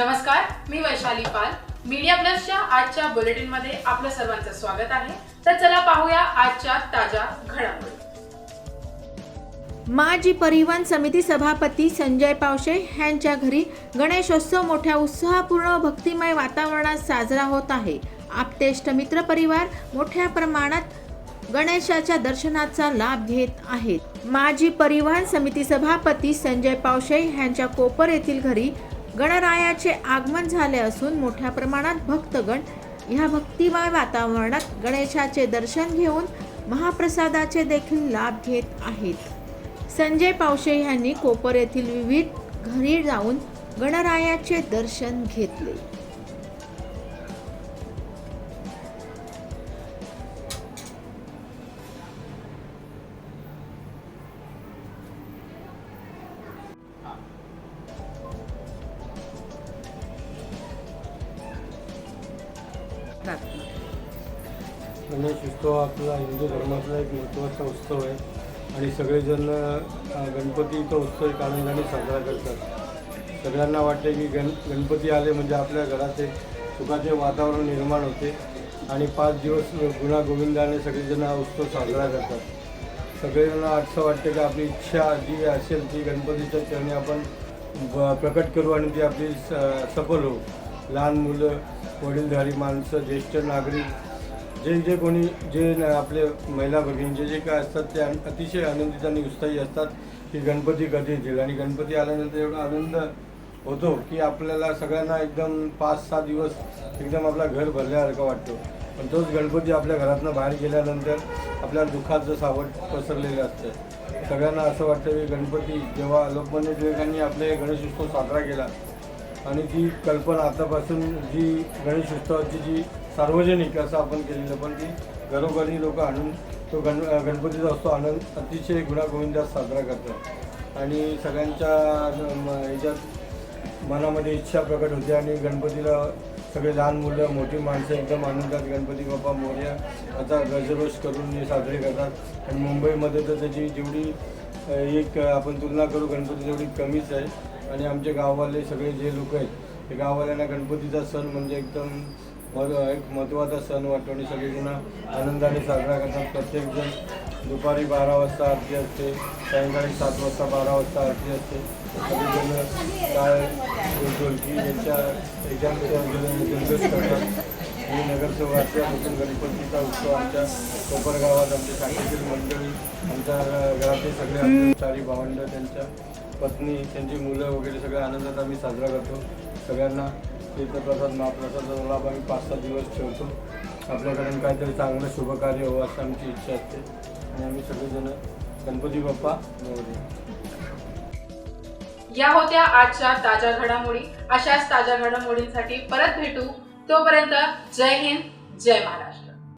नमस्कार मी वैशाली पाल. मीडिया प्लसच्या आजच्या बुलेटिनमध्ये आपलं सर्वांचं स्वागत आहे. तर चला पाहूया आजच्या ताज्या घडामोडी. माजी परिवहन समिती सभापती संजय पावशे यांच्या घरी गणेशोत्सव मोठ्या उत्साहपूर्ण भक्तिमय वातावरणात साजरा होत आहे. आपतेष्ट मित्र परिवार मोठ्या प्रमाणात गणेशाच्या दर्शनाचा लाभ घेत आहेत. माजी परिवहन समिती सभापती संजय पावशे यांच्या कोपर येथील घरी गणरायाचे आगमन झाले असून मोठ्या प्रमाणात भक्तगण ह्या भक्तिमय वातावरणात गणेशाचे दर्शन घेऊन महाप्रसादाचे देखील लाभ घेत आहेत. संजय पावशे यांनी कोपर येथील विविध घरी जाऊन गणरायाचे दर्शन घेतले. गणेश म्हणजे उत्सव आपला हिंदू धर्मातला एक महत्त्वाचा उत्सव आहे. आणि सगळेजण गणपतीचा उत्सव एक आनंदाने साजरा करतात. सगळ्यांना वाटते की गण गणपती आले म्हणजे आपल्या घरात एक सुखाचे वातावरण निर्माण होते. आणि पाच दिवस गुणा गोविंदाने सगळेजण हा उत्सव साजरा करतात. सगळेजण असं वाटते की आपली इच्छा जी असेल ती गणपतीच्या चरणी आपण प्रकट करू आणि ती आपली स- सफल होऊ. लहान मुलं वडीलधारी माणसं ज्येष्ठ नागरिक जे जे कोणी जे आपले महिला भगिनी जे जे काय असतात ते अतिशय आनंदित आणि उत्साही असतात की गणपती कधी येतील? आणि गणपती आल्यानंतर एवढा आनंद होतो की आपल्याला सगळ्यांना एकदम पाच सहा दिवस एकदम आपला घर भरल्यासारखं वाटतो. पण तोच गणपती आपल्या घरातनं बाहेर गेल्यानंतर आपल्या दुःखाचं सावट पसरलेलं असतं. सगळ्यांना असं वाटतं की गणपती जेव्हा लोकमान्य टिळकांनी आपले गणेश उत्सव साजरा केला आणि ती कल्पना आतापासून जी गणेश उत्सवाची जी सार्वजनिक असं आपण केलेलं पण ती घरोघरी लोक आणून तो गण गणपतीचा असतो आनंद अतिशय गुणागोविंदात साजरा करतात. आणि सगळ्यांच्या म- ह्याच्यात मनामध्ये इच्छा प्रकट होते आणि गणपतीला सगळे लहान मुलं मोठी माणसं एकदम आनंदात गणपती बाप्पा मोर्या आता गजरोज करून हे साजरे करतात. आणि मुंबईमध्ये तर त्याची जेवढी एक आपण तुलना करू गणपती तेवढी कमीच आहे. आणि आमचे गाववाले सगळे जे लोक आहेत ते गाववाल्यांना गणपतीचा सण म्हणजे एकदम मग एक महत्त्वाचा सण वाटतो आणि सगळेजण आनंदाने साजरा करतात. प्रत्येकजण दुपारी बारा वाजता आरती असते सायंकाळी सात वाजता बारा वाजता आरती असते. सगळेजण काय ढोलकी यांच्या याच्यामध्ये करतात. आणि नगरसेवकाच्यापासून गणपतीचा उत्सव आमच्या कोपर गावात आमच्या शाखेतील मंडळी आमच्या घरातले सगळे आमचे चारी भावंड त्यांच्या पत्नी त्यांची मुलं वगैरे सगळ्या आनंदात आम्ही साजरा करतो. सगळ्यांना तीर्थप्रसाद महाप्रसादाचा लाभ आम्ही पाच सहा दिवस ठेवतो. आपल्याकडून काहीतरी चांगलं शुभकार्य हो असं आमची इच्छा असते. आणि आम्ही सगळेजण गणपती बाप्पा या होत्या आजच्या ताज्या घडामोडी. अशाच ताज्या घडामोडींसाठी परत भेटू. तोपर्यंत जय हिंद जय महाराष्ट्र.